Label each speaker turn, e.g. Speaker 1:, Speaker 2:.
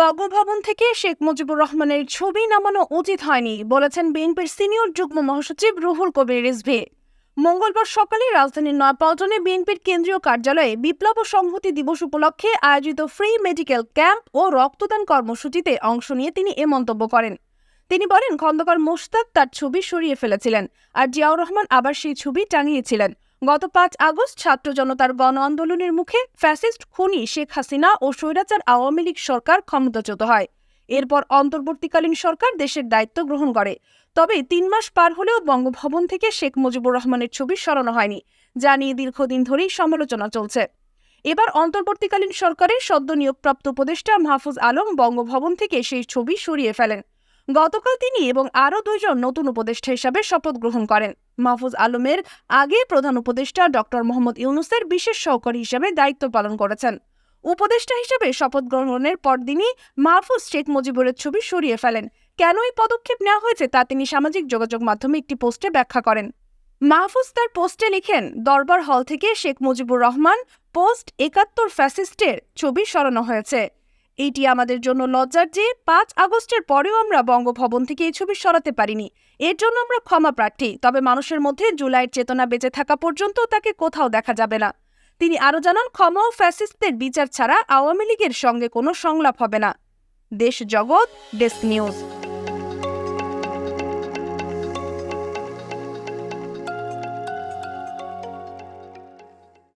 Speaker 1: বঙ্গভবন থেকে শেখ মুজিবুর রহমানের ছবি নামানো উচিত হয়নি বলেছেন বিএনপির সিনিয়র যুগ্ম মহাসচিব রুহুল কবির রিজভি মঙ্গলবার সকালে রাজধানীর নয়াপল্টনে বিএনপির কেন্দ্রীয় কার্যালয়ে বিপ্লব সংহতি দিবস উপলক্ষে আয়োজিত ফ্রি মেডিকেল ক্যাম্প ও রক্তদান কর্মসূচিতে অংশ নিয়ে তিনি এ মন্তব্য করেন তিনি বলেন খন্দকার মোস্তাক তার ছবি সরিয়ে ফেলেছিলেন আর জিয়াউর রহমান আবার সেই ছবি টাঙিয়েছিলেন গত পাঁচ আগস্ট ছাত্র জনতার গণ আন্দোলনের মুখে ফ্যাসিস্ট খুনি শেখ হাসিনা ও স্বৈরাচার আওয়ামী লীগ সরকার ক্ষমতাচ্যুত হয় এরপর অন্তর্বর্তীকালীন সরকার দেশের দায়িত্ব গ্রহণ করে তবে তিন মাস পার হলেও বঙ্গভবন থেকে শেখ মুজিবুর রহমানের ছবি সরানো হয়নি যা নিয়ে দীর্ঘদিন ধরেই সমালোচনা চলছে এবার অন্তর্বর্তীকালীন সরকারের সদ্য নিয়োগপ্রাপ্ত উপদেষ্টা মাহফুজ আলম বঙ্গভবন থেকে সেই ছবি সরিয়ে ফেলেন গতকাল তিনি এবং আরও দুইজন নতুন উপদেষ্টা হিসাবে শপথ গ্রহণ করেন মাহফুজ আলমের আগে প্রধান উপদেষ্টা ডক্টর মোহাম্মদ ইউনুসের বিশেষ সহকারী হিসেবে দায়িত্ব পালন করেছেন উপদেষ্টা হিসেবে শপথ গ্রহণের পরদিনই মাহফুজ শেখ মুজিবুরের ছবি সরিয়ে ফেলেন কেন এই পদক্ষেপ নেওয়া হয়েছে তা তিনি সামাজিক যোগাযোগ মাধ্যমে একটি পোস্টে ব্যাখ্যা করেন মাহফুজ তার পোস্টে লিখেন দরবার হল থেকে শেখ মুজিবুর রহমান পোস্ট একাত্তর ফ্যাসিস্টের ছবি সরানো হয়েছে এটি আমাদের জন্য লজ্জার যে পাঁচ আগস্টের পরেও আমরা বঙ্গভবন থেকে এই ছবি সরাতে পারিনি এর জন্য আমরা ক্ষমা প্রার্থী তবে মানুষের মধ্যে জুলাইয়ের চেতনা বেঁচে থাকা পর্যন্ত তাকে কোথাও দেখা যাবে না তিনি আরও জানান ক্ষমা ও ফ্যাসিস্টদের বিচার ছাড়া আওয়ামী লীগের সঙ্গে কোনো সংলাপ হবে না দেশ জগৎ ডেস্ক নিউজ